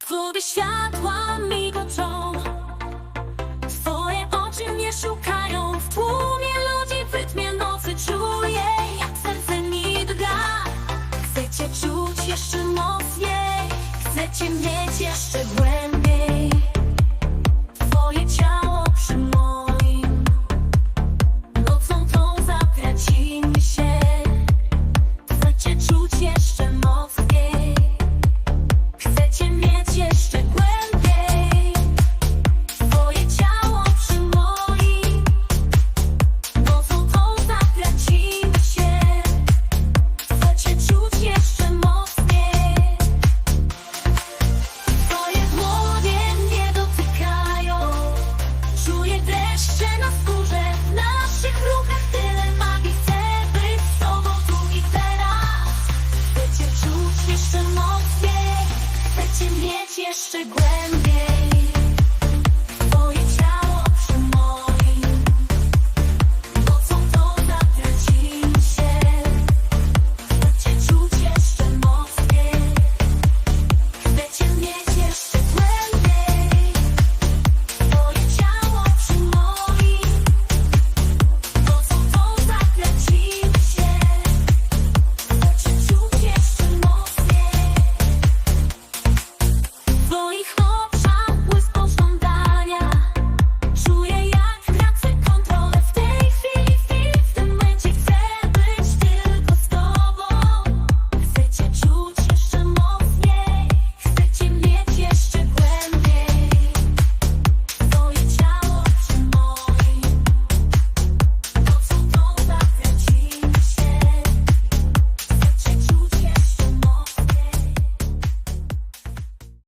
Twoje światła migotą Twoje oczy mnie szukają. W tłumie ludzi w rytmie nocy Czuję. Jak serce mi drga. Chcę cię czuć jeszcze mocniej. Chcę cię mieć jeszcze głębiej. Twoje ciało przy moim. Nocą tą zatracimy się. Chcę cię czuć jeszcze mocniej Cię mieć jeszcze głębiej